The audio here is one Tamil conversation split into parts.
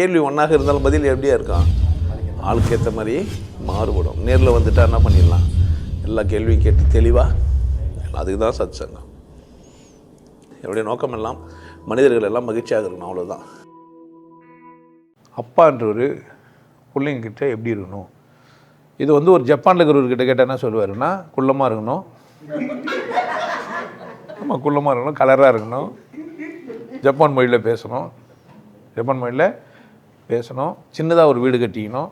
கேள்வி ஒன்றாக இருந்தாலும் பதில் எப்படியா இருக்கான் ஆளுக்கு ஏற்ற மாதிரி மாறுபடும். நேரில் வந்துட்டா என்ன பண்ணிடலாம்? எல்லா கேள்வியும் கேட்டு தெளிவாக அதுக்கு தான் சத் சங்கம் என்னுடைய நோக்கம் எல்லாம் மனிதர்கள் எல்லாம் மகிழ்ச்சியாக இருக்கணும் அவ்வளோதான் அப்பான்றவர் பிள்ளைங்கக்கிட்ட எப்படி இருக்கணும்? இது வந்து ஒரு ஜப்பானில் இருக்கிறவர்கிட்ட கேட்டால் என்ன சொல்லுவாருன்னா குள்ளமாக இருக்கணும். நம்ம குள்ளமாக இருக்கணும் கலராக இருக்கணும். ஜப்பான் மொழியில் பேசணும். ஜப்பான் மொழியில் பேசணும். சின்னதாக ஒரு வீடு கட்டிக்கணும்.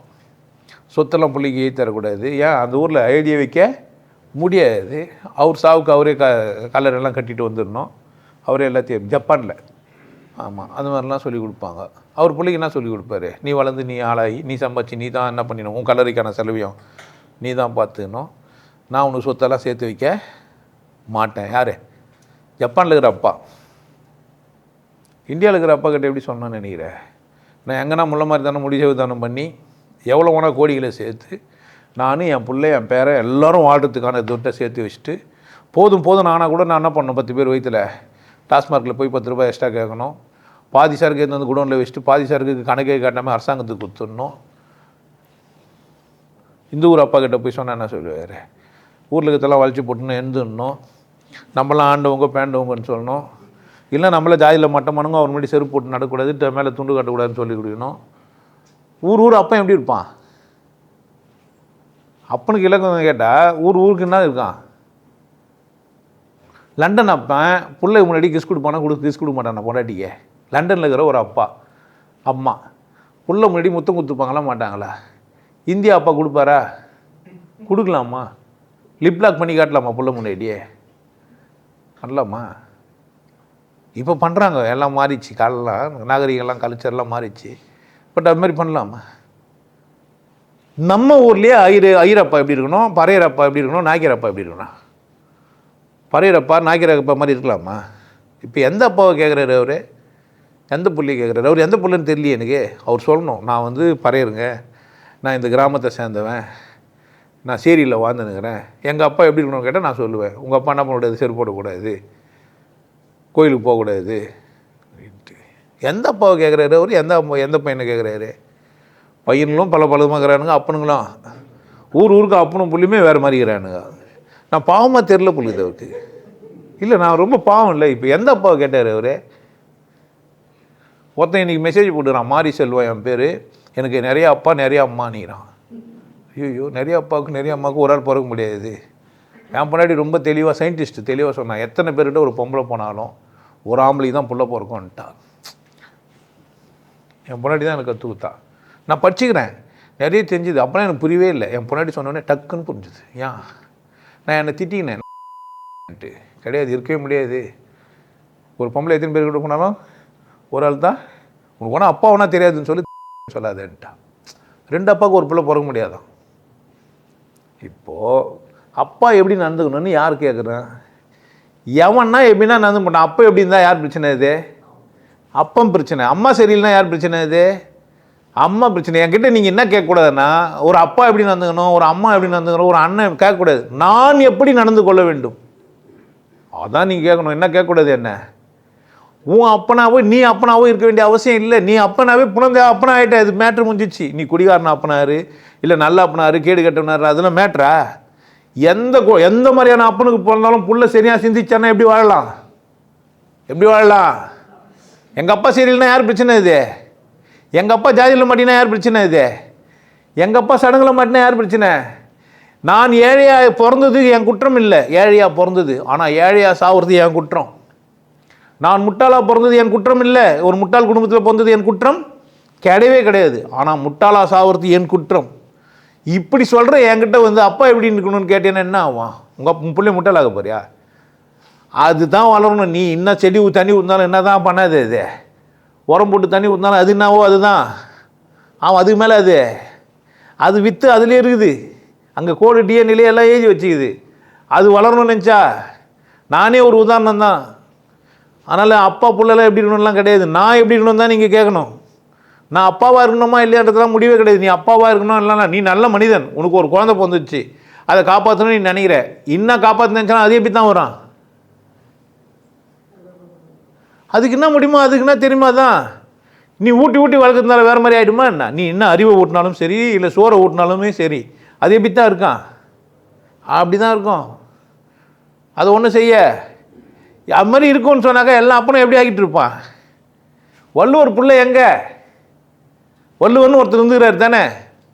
சொத்தெல்லாம் பிள்ளைக்கு ஏற்றி தரக்கூடாது. ஏன்? அந்த ஊரில் ஐடியா வைக்க முடியாது. அவர் சாவுக்கு அவரே க கலரெல்லாம் கட்டிட்டு வந்துடணும். அவரே எல்லாத்தையும் ஜப்பானில். ஆமாம் அது மாதிரிலாம் சொல்லி கொடுப்பாங்க. அவர் பிள்ளைக்கு என்ன சொல்லி கொடுப்பாரு? நீ வளர்ந்து நீ ஆளாகி நீ சம்பாதிச்சு நீ தான் என்ன பண்ணிடணும்? உன் கலரிக்கான செலவையும் நீ தான் பார்த்துக்கணும். நான் உனக்கு சொத்தெல்லாம் சேர்த்து வைக்க மாட்டேன். யார்? ஜப்பானில் இருக்கிற அப்பா. இந்தியாவில் இருக்கிற அப்பா கிட்ட எப்படி சொன்னேன்னு நினைக்கிறேன் நான் எங்கன்னா முள்ள மாதிரி தானே முடிவு தானம் பண்ணி எவ்வளோ வேணால் கோடிகளை சேர்த்து நானும் என் பிள்ளை என் பேரை எல்லாரும் வாழ்கிறதுக்கான துட்டை சேர்த்து வச்சுட்டு போதும் போதும் நானாக கூட நான் என்ன பண்ணணும்? பத்து பேர் வயிற்றில் டாஸ்மார்க்கில் போய் பத்து ரூபாய் எக்ஸ்ட்ரா கேட்கணும். பாதி சாருக்கு எடுத்து வந்து குடோனில் வச்சுட்டு பாதி சாருக்கு கணக்கே காட்டாமல் அரசாங்கத்துக்கு கொடுத்துடணும். இந்த ஊர் அப்பா கிட்ட போய் சொன்னால் என்ன சொல்லுவார்? ஊரில் இருக்கிறதெல்லாம் வளைச்சி போட்டுன்னு எழுந்துடணும். நம்மளாம் ஆண்டவங்க பேண்டவங்கன்னு சொல்லணும். இல்லை நம்மள ஜாதியில் மட்டமானுங்க அவர் முன்னாடி செருப்பு போட்டு நடக்கக்கூடாது மேலே துண்டு கட்டக்கூடாதுன்னு சொல்லி கொடுக்கணும். ஊர் ஊர் அப்பன் எப்படி இருப்பான்? அப்பனுக்கு இலக்கம் கேட்டால் ஊர் ஊருக்கு என்ன இருக்கான்? லண்டன் அப்பன் பிள்ளை முன்னாடி கிஸ் கொடுப்பானா கொடுத்து கிஸ் கொடுக்க மாட்டானா பொண்டாட்டிக்கு? லண்டனில் இருக்கிற ஒரு அப்பா அம்மா. பிள்ளை முன்னாடி முத்தம் கொடுத்துப்பாங்களா மாட்டாங்களா? இந்தியா அப்பா கொடுப்பாரா? கொடுக்கலாமா? லிப்லாக் பண்ணி காட்டலாமா பிள்ளை முன்னாடியே? பண்ணலாமா இப்போ பண்ணுறாங்க எல்லாம் மாறிச்சு காலெல்லாம் நாகரிகம்லாம் கல்ச்சர்லாம் மாறிச்சு பட் அது மாதிரி பண்ணலாமா? நம்ம ஊர்லேயே ஐயரு ஐயரப்பா எப்படி இருக்கணும்? பறையரப்பா எப்படி இருக்கணும்? நாய்க்கரப்பா எப்படி இருக்கணும்? பறையரப்பா நாய்க்கரப்பா மாதிரி இருக்கலாமா? இப்போ எந்த அப்பாவை கேட்குறாரு அவர்? எந்த புள்ளி கேட்குறாரு அவர் எந்த புள்ளைன்னு தெரியலையே எனக்கு. அவர் சொல்லணும். நான் வந்து பறையருங்க. நான் இந்த கிராமத்தை சேர்ந்தவன். நான் சேரியில் வாழ்ந்துனுக்கிறேன். எங்கள் அப்பா எப்படி இருக்கணும்னு கேட்டால் நான் சொல்லுவேன். உங்கள் அப்பா என்ன பண்ணக்கூடாது செருப்பு போடக்கூடாது. கோயிலுக்கு போகக்கூடாது அப்படின்ட்டு. எந்த அப்பாவை கேட்குறாரு அவர்? எந்த அம்மா எந்த பையனை கேட்குறாரு? பையன்களும் பல பலமாக்குறானுங்க அப்பனுங்களும். ஊர் ஊருக்கு அப்பனும் புள்ளியுமே வேறு மாதிரி இருக்கிறானுங்க. நான் பாவமாக தெரில புள்ளுது அவருக்கு. இல்லை நான் ரொம்ப பாவம் இல்லை. இப்போ எந்த அப்பாவை கேட்டார் அவர்? ஒருத்தன் இன்றைக்கி மெசேஜ் போட்டுறான் மாரி செல்வா என் பேர். எனக்கு நிறைய அப்பா நிறைய அம்மானிறான் ஐயோ நிறைய அப்பாவுக்கு நிறைய அம்மாவுக்கு ஒரு ஆள் பிறக்க முடியாது. என் பொண்டாடி ரொம்ப தெளிவாக சயின்டிஸ்ட்டு தெளிவாக சொன்னான் எத்தனை பேர்கிட்ட ஒரு பொம்பளை போனாலும் ஒரு ஆம்பளைக்கு தான் புள்ள பிறக்கும்ன்ட்டான் என் பொண்டாடி தான் எனக்கு கற்று கொடுத்தா நான் படிச்சுக்கிறேன். நிறைய தெரிஞ்சுது. அப்போலாம் எனக்கு புரியவே இல்லை. என் பொண்டாடி சொன்னோடனே டக்குன்னு புரிஞ்சுது. ஏன் நான் என்னை திட்டினேன் கிடையாது இருக்கவே முடியாது. ஒரு பொம்பளை எத்தனை பேர் கிட்ட போனாலும் ஒரு ஆள் தான். உனக்கு ஒன்றா அப்பா ஒன்றா தெரியாதுன்னு சொல்லி சொல்லாதேன்ட்டான் ரெண்டு அப்பாவுக்கு ஒரு பிள்ளை பிறக்க முடியாதான். இப்போது அப்பா எப்படி நடந்துக்கணும்னு யார் கேட்குறேன் எவன்னா எப்படின்னா நடந்து பண்ண அப்பா எப்படி இருந்தால் யார் பிரச்சனை இது? அப்பம் பிரச்சனை. அம்மா சரியில்லைனா யார் பிரச்சனை இது? அம்மா பிரச்சனை. என்கிட்ட நீங்கள் என்ன கேட்கக்கூடாதுன்னா ஒரு அப்பா எப்படி நடந்துக்கணும் ஒரு அம்மா எப்படி நடந்துக்கணும் ஒரு அண்ணன் கேட்கக்கூடாது. நான் எப்படி நடந்து கொள்ள வேண்டும்? அதான் நீங்கள் கேட்கணும். என்ன கேட்கக்கூடாது என்ன? உன் அப்பனாவோ நீ அப்பனாவோ இருக்க வேண்டிய அவசியம் இல்லை. நீ அப்பனாவே புனந்த அப்பனா ஆகிட்ட இது மேட்ரு முடிஞ்சிச்சு. நீ குடிகாரன் அப்பனாரு இல்லை நல்ல அப்பனாரு கேடு கட்டவனாரு அதெல்லாம் மேட்ரா எந்த எந்த மாதிரியான அப்பனுக்கு பிறந்தாலும் புள்ள சரியாக சிந்திச்சானா எப்படி வாழலாம்? எப்படி வாழலாம்? எங்கள் அப்பா சரியில்லைனா யார் பிரச்சனை இது? எங்கள் அப்பா ஜாதியில் மாட்டினா யார் பிரச்சனை இது? எங்கள் அப்பா சடங்குல மாட்டினா யார் பிரச்சனை? நான் ஏழையாக பிறந்தது என் குற்றம் இல்லை. ஏழையாக பிறந்தது. ஆனால் ஏழையாக சாவுறது என் குற்றம். நான் முட்டாளாக பிறந்தது என் குற்றம் இல்லை. ஒரு முட்டாள் குடும்பத்தில் பிறந்தது என் குற்றம் கிடையவே கிடையாது. ஆனால் முட்டாளா சாவுறது என் குற்றம். இப்படி சொல்கிற என்கிட்ட வந்து அப்பா எப்படி இருக்கணும்னு கேட்டேன்னா என்ன ஆகும்? உங்கள் பிள்ளை ஆக போறியா? அதுதான் வளரணும். நீ இன்னும் செடி தண்ணி ஊற்றினாலும் என்ன தான் பண்ணாது அது? உரம் போட்டு தண்ணி ஊற்றினாலும் அது என்னவோ அதுதான். அவன் அதுக்கு மேலே அது. அது விற்று அதுலேயே இருக்குது. அங்கே கோடு டிஎன்ஏலே எல்லாம் ஏஜி வச்சுக்குது. அது வளரணும்னு நினச்சா நானே ஒரு உதாரணம் தான் அதனால் அப்பா பிள்ளைலாம் எப்படி இருக்கணும்லாம் கிடையாது. நான் எப்படி இருக்கணும் தான் நீங்கள் கேட்கணும். நான் அப்பாவாக இருக்கணுமா இல்லையான்றதுலாம் முடிவே கிடையாது. நீ அப்பாவாக இருக்கணும் இல்லைனா நீ நல்ல மனிதன். உனக்கு ஒரு குழந்தை பிறந்துச்சு அதை காப்பாற்றணும்னு நீ நினைக்கிற. இன்னும் காப்பாற்ற அது எப்படி தான் வரும்? அதுக்கு என்ன முடியுமோ? அதுக்கு என்ன தெரியுமா தான் நீ ஊட்டி ஊட்டி வளர்க்குறதுனால வேறு மாதிரி ஆகிடுமா என்ன? நீ என்ன அறிவை ஊட்டினாலும் சரி இல்லை சோறை ஊட்டினாலுமே சரி அது எப்படி தான் இருக்கான் அப்படி தான் இருக்கும். அது ஒன்றும் செய்ய. அது மாதிரி இருக்கும்னு சொன்னாக்கா எல்லா அப்பனும் எப்படி ஆகிட்டு இருப்பான்? வள்ளுவர் பிள்ளை எங்கே? வள்ளுவர்னு ஒருத்தர் இருந்துகிறார் தானே?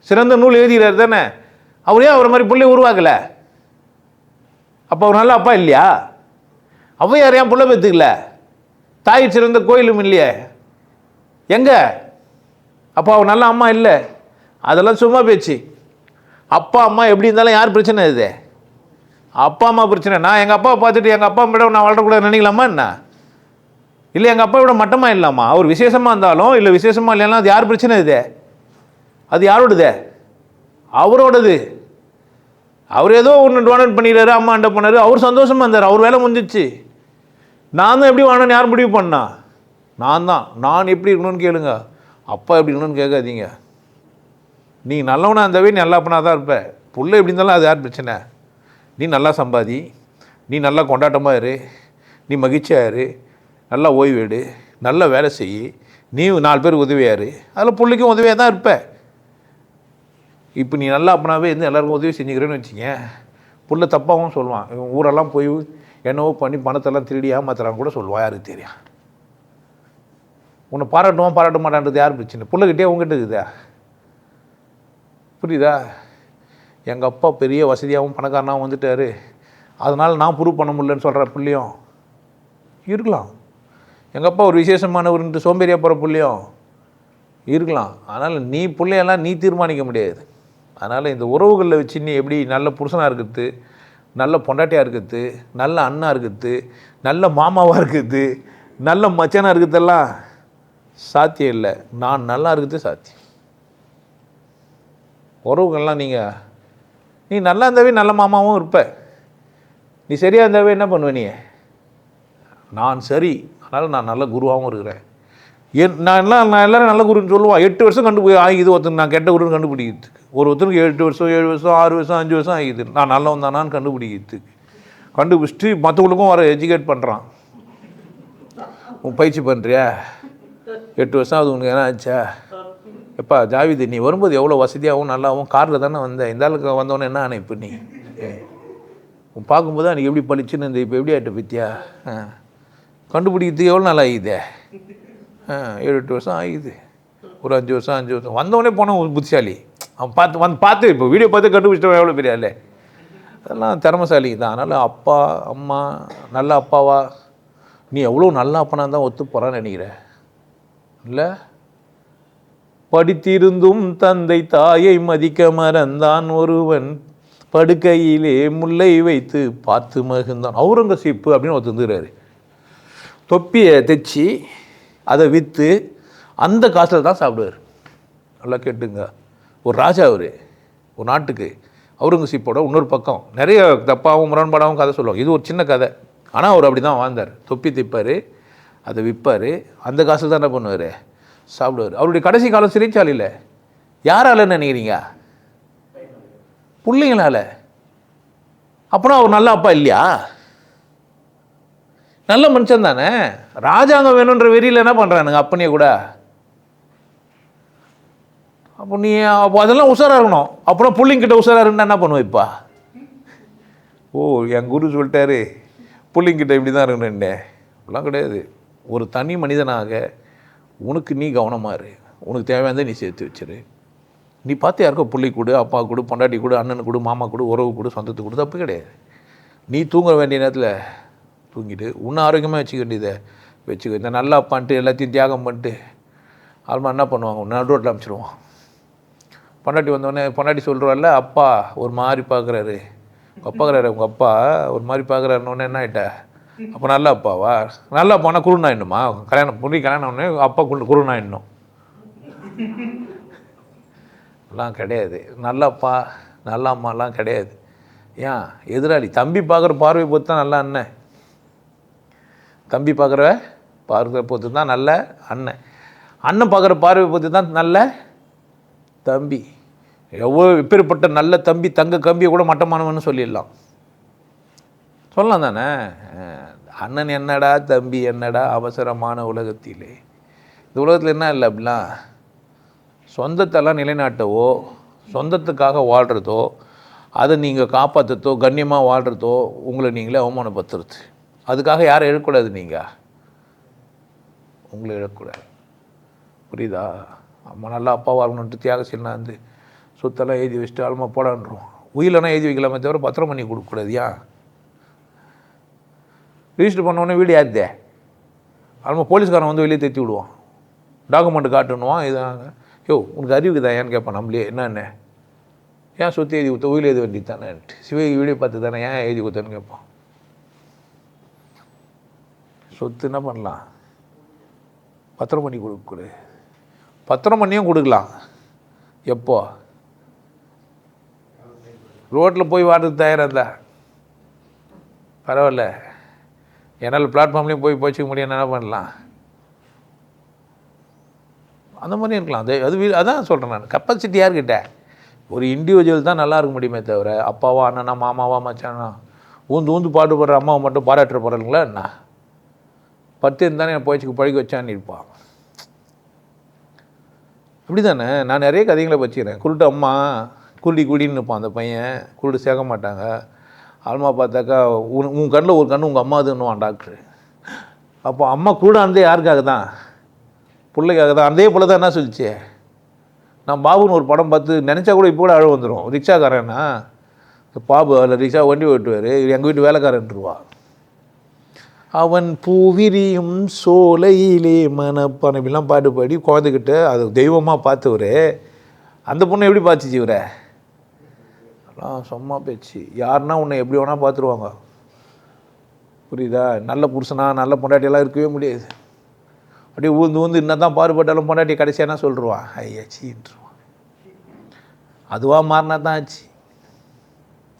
சிறந்த நூல் எழுதுகிறார் தானே? அவர் ஏன் அவரை மாதிரி பிள்ளை உருவாக்கல? அப்போ அவர் நல்ல அப்பா இல்லையா? ஔவையார் ஏன் பிள்ளை பெற்றுக்கல? தாய் சிறந்த கோயிலும் இல்லையே. எங்கே? அப்போ அவர் நல்ல அம்மா இல்லை. அதெல்லாம் சும்மா பேச்சு. அப்பா அம்மா எப்படி இருந்தாலும் யார் பிரச்சனை இது? அப்பா அம்மா பிரச்சனை. நான் எங்கள் அப்பாவை பார்த்துட்டு எங்கள் அப்பா விட நான் வளரக்கூடாது நினைக்கலாமா என்ன? இல்லை எங்கள் அப்பா விட மட்டமா இல்லாமா? அவர் விசேஷமாக இருந்தாலும் இல்லை விசேஷமாக இல்லைன்னா அது யார் பிரச்சனை இது? அது யாரோடது? அவரோடது. அவர் ஏதோ ஒன்று டோனேட் பண்ணிடுறாரு அம்மா அண்டை பண்ணார் அவர் சந்தோஷமாக இருந்தார். அவர் வேலை முடிஞ்சிச்சு. நான் தான் எப்படி வாழணும்னு யார் முடிவு பண்ணா? நான் தான். நான் எப்படி இருக்கணும்னு கேளுங்க. அப்பா எப்படி இருக்கணும்னு கேட்காதீங்க. நீ நல்லவனாக இருந்தாவே நீ நல்லா அப்பனா தான் இருப்ப. புள்ள எப்படி இருந்தாலும் அது யார் பிரச்சனை? நீ நல்லா சம்பாதி. நீ நல்லா கொண்டாட்டமாக இரு. நீ மகிழ்ச்சியாக இரு. நல்லா ஓய்வு எடு நல்ல வேலை செய் நீ நாலு பேர் உதவியார். அதில் பிள்ளைக்கும் உதவியாக தான் இருப்ப. இப்போ நீ நல்லா அப்பனாவே இருந்து எல்லாருக்கும் உதவி செஞ்சுக்கிறேன்னு வச்சுங்க புள்ள தப்பாகவும் சொல்லுவான். இவன் ஊரெல்லாம் போய் என்னவோ பண்ணி பணத்தெல்லாம் திருடி ஏமாத்துறான்னு கூட சொல்லுவான் யாருக்கு தெரியும்? உன்னை பாராட்டுவான் பாராட்ட மாட்டான்றது யார் பிரச்சனை? பிள்ளைகிட்டே உங்ககிட்ட இருக்குதா? புரியுதா? எங்கள் அப்பா பெரிய வசதியாகவும் பணக்காரனாகவும் வந்துட்டாரு. அதனால் நான் ப்ரூவ் பண்ண முடியலன்னு சொல்கிற புள்ளையும் இருக்கலாம். எங்கள் அப்பா ஒரு விசேஷமானவர்ன்ட்டு சோம்பேறியாக போகிற பிள்ளையும் இருக்கலாம். அதனால் நீ பிள்ளையெல்லாம் நீ தீர்மானிக்க முடியாது. அதனால் இந்த உறவுகளில் வச்சு நீ எப்படி நல்ல புருஷனாக இருக்கிறது நல்ல பொண்டாட்டியாக இருக்கிறது நல்ல அண்ணா இருக்கிறது நல்ல மாமாவாக இருக்கிறது நல்ல மச்சானாக இருக்கிறதெல்லாம் சாத்தியம் இல்லை. நான் நல்லா இருக்கிறது சாத்தியம். உறவுகள்லாம் நீங்கள் நீ நல்லா இருந்தாவே நல்ல மாமாவும் இருப்ப. நீ சரியாக இருந்தாவே என்ன பண்ணுவ நீ? நான் சரி அதனால் நான் நல்ல குருவாகவும் இருக்கிறேன். என் நான் எல்லாம் நான் எல்லோரும் நல்ல குருன்னு சொல்லுவான் எட்டு வருஷம் கண்டுபிடி ஆகிது ஒருத்தன் நான் கெட்ட குருன்னு கண்டுபிடிக்கிறதுக்கு ஒரு ஒருத்தனுக்கு எட்டு வருஷம் ஏழு வருஷம் ஆறு வருஷம் அஞ்சு வருஷம் ஆகிது நான் நல்லவன் தானான்னு கண்டுபிடிக்கிறதுக்கு கண்டுபிடிச்சிட்டு மற்றவங்களுக்கும் வர எஜுகேட் பண்ணுறான் உன் பயிற்சி பண்ணுறியா எட்டு வருஷம் அது உனக்கு என்ன ஆச்சா? எப்பா ஜாவிது நீ வரும்போது எவ்வளோ வசதியாகவும் நல்லாவும் காரில் தானே வந்தேன் இந்த ஆளுக்கு வந்தவொடனே என்ன ஆனே இப்போ நீ? உன் பார்க்கும்போது அன்றைக்கி எப்படி பளிச்சுன்னு இந்த இப்போ எப்படி ஆகிட்ட பத்தியா? ஆ. கண்டுபிடிக்கிறது எவ்வளோ நாள் ஆகிதே ஏழு எட்டு வருஷம் ஆகிது ஒரு அஞ்சு வருஷம் அஞ்சு வருஷம். வந்தவொடனே போன புத்திசாலி. அவன் பார்த்து வந்து பார்த்து இப்போ வீடியோ பார்த்து கண்டுபிடிச்சிட்டவன் எவ்வளோ பெரிய ஆளு? அதெல்லாம் திறமசாலி தான். அதனால் அப்பா அம்மா நல்ல அப்பாவா நீ எவ்வளோ நல்ல அப்பனாக தான் ஒத்து போகிறான்னு நினைக்கிற? இல்லை? படித்திருந்தும் தந்தை தாயை மதிக்க மறந்தான் ஒருவன். படுக்கையிலே முல்லை வைத்து பார்த்து மகிழ்ந்தான். அவுரங்கசீப்பு அப்படின்னு ஒருத்தர் இருந்துக்கிறாரு. தொப்பியை தைச்சி அதை விற்று அந்த காசில் தான் சாப்பிடுவார். நல்லா கேட்டுங்க. ஒரு ராஜா அவர் ஒரு நாட்டுக்கு அவுரங்கசீப்போட இன்னொரு பக்கம். நிறைய தப்பாகவும் முரண்பாடாகவும் கதை சொல்லுவாங்க. இது ஒரு சின்ன கதை. ஆனால் அவர் அப்படி தான் வாழ்ந்தார். தொப்பி தைப்பார் அதை விற்பார் அந்த காசில் தான் என்ன பண்ணுவார்? சாப்பிடுவார். அவருடைய கடைசி காலம் சிறைச்சாலையில். யாரால நினைக்கிறீங்க? பிள்ளைங்களால. அப்பனா அவர் நல்ல அப்பா இல்லையா? நல்ல மனுஷன் தானே? ராஜாங்கம் வேணுன்ற வெறியில் என்ன பண்ணுறானுங்க அப்பனே கூட. அப்போ நீ அப்போ அதெல்லாம் உஷாராக இருக்கணும். அப்புறம் பிள்ளைங்கிட்ட உஷாராக இருந்தால் என்ன பண்ணுவேப்பா ஓ என் குரு சொல்லிட்டாரு. பிள்ளைங்கிட்ட இப்படி தான் இருக்கணும்னே. அப்படிலாம் கிடையாது. ஒரு தனி மனிதனாக உனக்கு நீ கவனமாக இரு. உனக்கு தேவையானதை நீ சேர்த்து வச்சிரு. நீ பார்த்து யாருக்கோ பிள்ளை கொடு அப்பா கொடு பொண்டாட்டி கொடு அண்ணன் கொடு மாமா கொடு உறவு கொடு சொந்தத்துக்கு கொடு தப்பு கிடையாது. நீ தூங்க வேண்டிய நேரத்தில் தூங்கிட்டு இன்னும் ஆரோக்கியமாக வச்சுக்க வேண்டியதை வச்சுக்க. இந்த நல்லா பண்ணிட்டு எல்லாத்தையும் தியாகம் பண்ணிட்டு ஆல்மா என்ன பண்ணுவாங்க? நடு ரோட்டில் அனுப்பிச்சிடுவான் பொண்டாட்டி வந்தோடனே பொண்டாட்டி சொல்கிறாள்ல அப்பா ஒரு மாதிரி பார்க்குறாரு பார்க்குறாரு உங்கள் அப்பா ஒரு மாதிரி பார்க்குறாருன்னு என்ன ஆகிட்ட அப்போ நல்ல அப்பாவா? நல்ல அப்பானா இன்னுமா கல்யாணம் பொண்ணு கல்யாணம் உடனே அப்பா குரு குருநாயிடணும் எல்லாம் கிடையாது. நல்ல அப்பா நல்ல அம்மாலாம் கிடையாது. ஏன்? எதிராளி தம்பி பார்க்குற பார்வை பொறுத்து தான் நல்லா அண்ணன். தம்பி பார்க்குற பார்வை பொறுத்து தான் நல்ல அண்ணன். அண்ணன் பார்க்குற பார்வை பொறுத்து தான் நல்ல தம்பி. எவ்வளோ எப்பேற்பட்ட நல்ல தம்பி தங்க கம்பியை கூட மட்டமானவன்னு சொல்லிடலாம். சொல்லலாம் தானே? அண்ணன் என்னடா தம்பி என்னடா அவசரமான உலகத்திலே? இந்த உலகத்தில் என்ன இல்லை அப்படிலாம் சொந்தத்தெல்லாம் நிலைநாட்டவோ சொந்தத்துக்காக வாழ்கிறதோ அதை நீங்கள் காப்பாற்றுறதோ கண்ணியமாக வாழ்கிறதோ உங்களை நீங்களே அவமானப்படுத்துறது. அதுக்காக யாரும் இழக்கூடாது நீங்கள் உங்களை இழக்கூடாது புரியுதா? அம்மா நல்லா அப்பாவாக தியாக தியாகசீலனா வந்து சொத்தெல்லாம் எழுதி வச்சுட்டு ஆளுமா போடான்றோம். உயிலெல்லாம் எழுதி வைக்கலாமே தவிர பத்திரம் பண்ணி கொடுக்கக்கூடாது ஏன்? ரிஜிஸ்டர் பண்ண உடனே வீடு யாருதே ஆளுமா போலீஸ்காரன் வந்து வெளியே தேத்தி விடுவான். டாக்குமெண்ட் காட்டணுவான் இதாங்க யோ உனக்கு அறிவுக்கு தான் ஏன்னு கேட்பான் நம்மளே. என்னென்ன ஏன் சுற்றி எழுதி கொடுத்த? உயிர் எழுதி வேண்டி தானேன்ட்டு. சிவகி வீடியோ பார்த்து தானே ஏன் எழுதி கொடுத்தேன்னு கேட்பான். சொத்து என்ன பண்ணலாம்? பத்திரம் பண்ணி கொடுக்க கொடு பத்திரம் பண்ணியும் கொடுக்கலாம். எப்போ? ரோட்டில் போய் வாடுறது தயாராக இருந்தா? பரவாயில்ல. என்னால் பிளாட்ஃபார்ம்லேயும் போய் போச்சுக்க முடியும் என்ன பண்ணலாம்? அந்த மாதிரி இருக்கலாம். அது அது அதான் சொல்கிறேன் நான். கெப்பாசிட்டி யார்கிட்ட? ஒரு இண்டிவிஜுவல் தான் நல்லா இருக்க முடியுமே தவிர அப்பாவா அண்ணனா மாமாவா மச்சானா ஊந்து ஊந்து பாடுபடுற அம்மாவை மட்டும் பாராட்டுற போகிறாங்களா என்ன? பத்து இருந்தானே என் போய்ச்சிக்கு பழகி வச்சான்னு இருப்பான். அப்படி தானே நான் நிறைய கதைகளை வச்சுக்கிறேன். குருட்டு அம்மா குள்ளி குடின்னு இருப்பான் அந்த பையன். குருட்டு சேர்க்க மாட்டாங்க. ஆல்மா பார்த்தாக்கா உன் உன் கண்ணில் ஒரு கண்ணு உங்கள் அம்மா அதுன்னுவான் டாக்டர் அப்போ அம்மா கூட அந்த யாருக்காக தான் பிள்ளைக்காக தான் அதே போல் தான் என்ன சொல்லிச்சு? நான் பாபுன்னு ஒரு படம் பார்த்து நினச்சா கூட இப்போ கூட அழகு வந்துடும் ரிக்ஷாக்காரன்னா பாபு அதில் ரிக்ஷா வண்டி ஓட்டுவார் எங்கள் வீட்டு வேலைக்காரன்ருவா அவன் பூவிரியும் சோலையிலே மனப்பான. இப்படிலாம் பாட்டு பாடி குழந்தைகிட்ட அது தெய்வமாக பார்த்தவர் அந்த பொண்ணை எப்படி பார்த்துச்சு இவரை அதெல்லாம் சும்மா பேச்சு. யாருன்னா உன்னை எப்படி வேணால் பார்த்துருவாங்க. புரியுதா? நல்ல புருஷனா நல்ல பொண்டாட்டியெல்லாம் இருக்கவே முடியாது. அப்படியே ஊந்து ஊந்து என்ன தான் பாடுபட்டாலும் பொண்டாட்டி கடைசியாக என்ன சொல்லிருவான்? ஐயாச்சின்ட்டுருவான் அதுவாக மாறினா தான் ஆச்சு.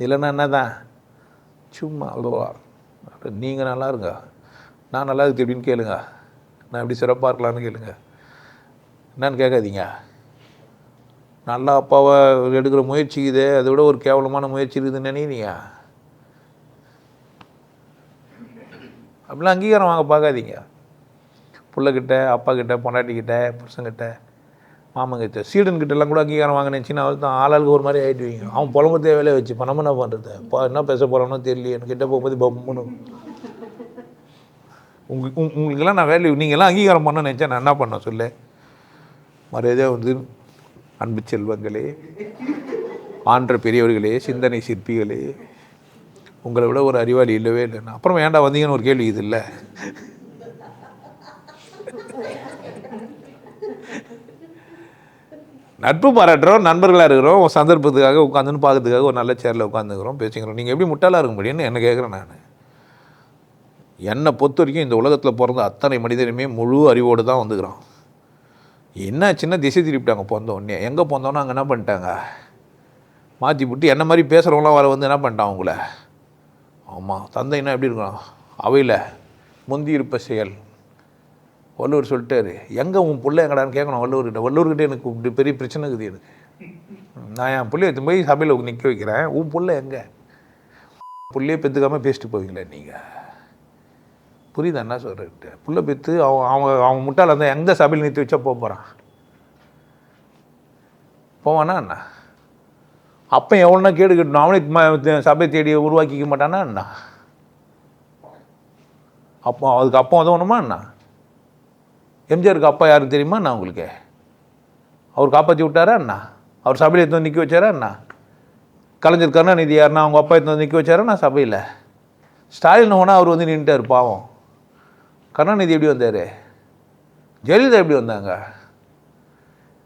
இல்லைன்னா என்ன தான் சும்மா அவ்வளோவா நீங்கள் நல்லா இருங்க. நான் நல்லா இருக்குது எப்படின்னு கேளுங்க. நான் எப்படி சிறப்பாக இருக்கலாம்னு கேளுங்க. என்னன்னு கேட்காதீங்க. நல்லா அப்பாவை எடுக்கிற முயற்சி இது. அதை விட ஒரு கேவலமான முயற்சி இருக்குதுன்னு நினைக்கிறீங்க. அப்படிலாம் அங்கீகாரம் வாங்க பார்க்காதீங்க. பிள்ளைக்கிட்ட அப்பா கிட்ட பொண்டாட்டிக்கிட்ட புருஷங்கிட்ட மாமங்கிட்ட சீடன் எல்லாம் கூட அங்கீகாரம் வாங்க நினச்சின்னா அவள் தான் ஆளாளுக்கு ஒரு மாதிரி ஆகிடுவீங்க அவன் புலம்பு தேவையிலே வச்சு நம்ம என்ன பண்ணுறது இப்போ என்ன பேச போகிறோம்னு தெரியல என்கிட்ட போகும்போது பம்முன்னு உங்க உங் உங்களுக்கெல்லாம் நான் வேல்யூ நீங்கள்லாம் அங்கீகாரம் பண்ண நினச்சா நான் என்ன பண்ண சொல்லு மரியாதையாக வந்து அன்பு செல்வங்களே ஆன்ற பெரியவர்களே சிந்தனை சிற்பிகளே உங்களை விட ஒரு அறிவாளி இல்லவே இல்லைன்னா அப்புறம் ஏன்டா வந்தீங்கன்னு ஒரு கேள்வி இது இல்லை? நட்பு பாராட்டுறோம் நண்பர்களாக இருக்கிறோம் ஒரு சந்தர்ப்பத்துக்காக உட்காந்துன்னு பார்க்கறதுக்காக ஒரு நல்ல சேரில் உட்காந்துக்கிறோம் பேசிக்கிறோம். நீங்கள் எப்படி முட்டாளாக இருக்க முடியும்னு என்ன கேட்குறேன் நான்? என்னை பொறுத்த வரைக்கும் இந்த உலகத்தில் பிறந்த அத்தனை மனிதனுமே முழு அறிவோடு தான் வந்துக்கிறோம் என்ன சின்ன திசை திருப்பிட்டாங்க பிறந்தோடனே எங்கே பிறந்தோன்னா அங்கே என்ன பண்ணிட்டாங்க? மாற்றி விட்டு என்ன மாதிரி பேசுகிறவங்களாம் வர வந்து என்ன பண்ணிட்டான் அவங்கள? ஆமாம் தந்தைன்னா எப்படி இருக்கும் அவையில் முந்தி இருப்ப செயல் வள்ளுவர் சொல்லிட்டாரு எங்கே உன் பிள்ளை எங்கடான்னு கேட்கணும் வள்ளுவர்கிட்ட. வள்ளுவர்கிட்ட எனக்கு இப்படி பெரிய பிரச்சனை இருக்குது எனக்கு. நான் என் பிள்ளைய எடுத்து போய் சபையில் நிற்க வைக்கிறேன். உன் பிள்ளை எங்கே? பிள்ளையே பெற்றுக்காமல் பேசிட்டு போவீங்களே நீங்கள் புரியுதா என்ன சொல்கிறேன்ட்டு புள்ள பெற்று அவன் அவங்க அவன் முட்டால் அந்த எந்த சபையில் நிறுத்தி வச்சா போக போகிறான் போவானா அண்ணா அப்போ எவ்வளோனா கேடு கட்டணும். அவனே ம- சபை தேடி உருவாக்கிக்க மாட்டானா அண்ணா அப்போ அதுக்கு அப்போ உதவணுமா என்ன? எம்ஜிஆருக்கு அப்பா யாரும் தெரியுமா? நான் உங்களுக்கு. அவர் காப்பாற்றி விட்டாரா என்ன? அவர் சபையில் எடுத்து வந்து நிற்க வச்சாரா என்ன? கலைஞர் கருணாநிதி யாருன்னா அவங்க அப்பா எடுத்து வந்து நிற்க வச்சாரா நான் சபையில்? ஸ்டாலின் போனால் அவர் வந்து நின்றுட்டார் பாவம். கருணாநிதி எப்படி வந்தார்? ஜெயலலிதா எப்படி வந்தாங்க?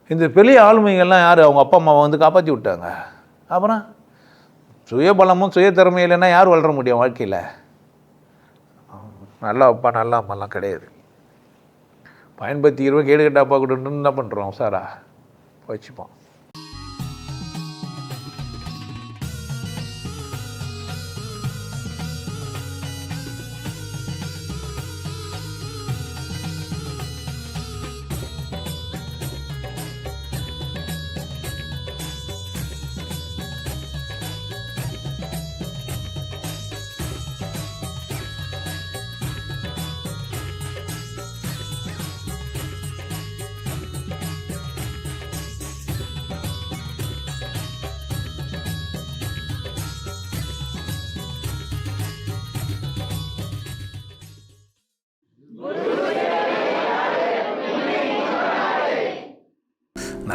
இந்த பெரிய ஆளுமைகள்லாம் யார்? அவங்க அப்பா அம்மாவை வந்து காப்பாற்றி விட்டாங்க. அப்புறம் சுயபலமும் சுய இல்லைன்னா யார் வளர முடியும் வாழ்க்கையில்? நல்ல அப்பா நல்ல அம்மாலாம் கிடையாது. பயன்படுத்தி கேடு கட்ட கொடுன்னு என்ன பண்ணுறோம் சாரா வச்சுப்போம்.